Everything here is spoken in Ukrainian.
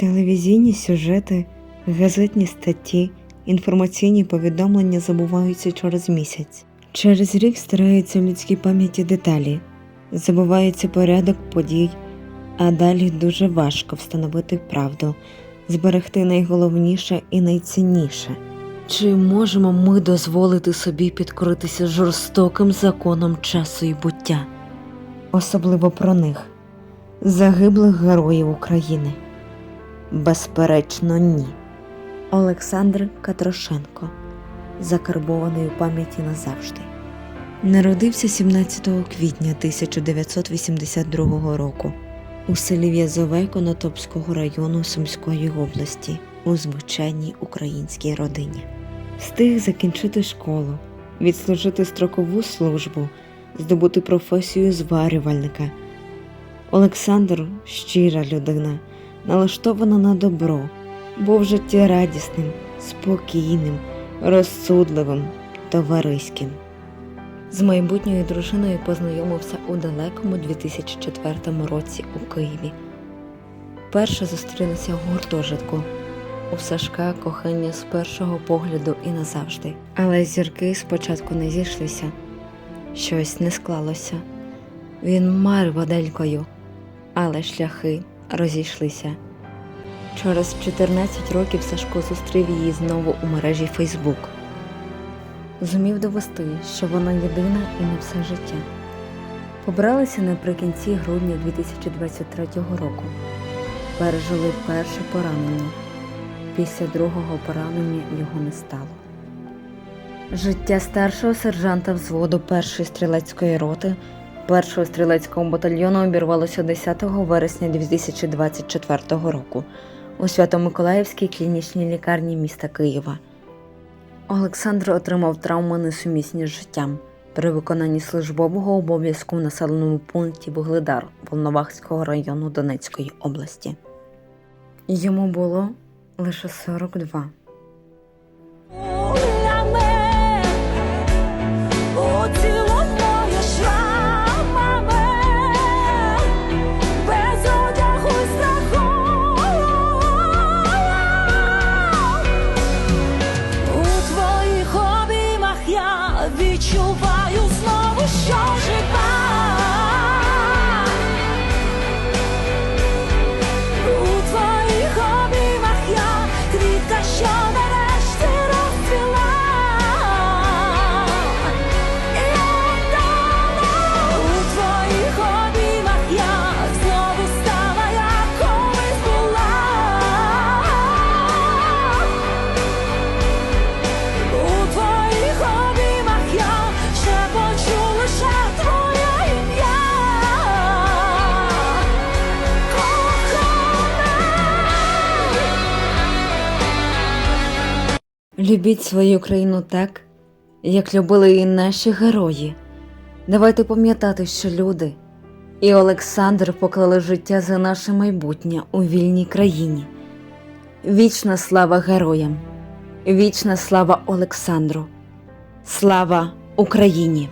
Телевізійні сюжети, газетні статті, інформаційні повідомлення забуваються через місяць. Через рік стираються в людській пам'яті деталі, забувається порядок подій, а далі дуже важко встановити правду, зберегти найголовніше і найцінніше. Чи можемо ми дозволити собі підкоритися жорстоким законом часу і буття, особливо про них, загиблих героїв України? Безперечно, ні. Олександр Катрошенко, закарбований у пам'яті назавжди. Народився 17 квітня 1982 року у селі В'язове Конотопського району Сумської області у звичайній українській родині. Встиг закінчити школу, відслужити строкову службу, здобути професію зварювальника. Олександр щира людина, налаштована на добро, був життєрадісним, спокійним, розсудливим, товариським. З майбутньою дружиною познайомився у далекому 2004 році у Києві. Перше зустрілися в гуртожитку. У Сашка кохання з першого погляду і назавжди. Але зірки спочатку не зійшлися. Щось не склалося. Він марив Аделькою, але шляхи розійшлися. Через 14 років Сашко зустрів її знову у мережі Фейсбук. Зумів довести, що вона єдина і на все життя. Побралися наприкінці грудня 2023 року. Пережили перше поранення. Після другого поранення його не стало. Життя старшого сержанта взводу першої стрілецької роти першого стрілецького батальйону обірвалося 10 вересня 2024 року у Свято-Миколаївській клінічній лікарні міста Києва. Олександр отримав травми несумісні з життям при виконанні службового обов'язку в населеному пункті Вугледар Волновахського району Донецької області. Йому було лише 42. 笑。Любіть свою країну так, як любили і наші герої. Давайте пам'ятати, що люди і Олександр поклали життя за наше майбутнє у вільній країні. Вічна слава героям, вічна слава Олександру, слава Україні!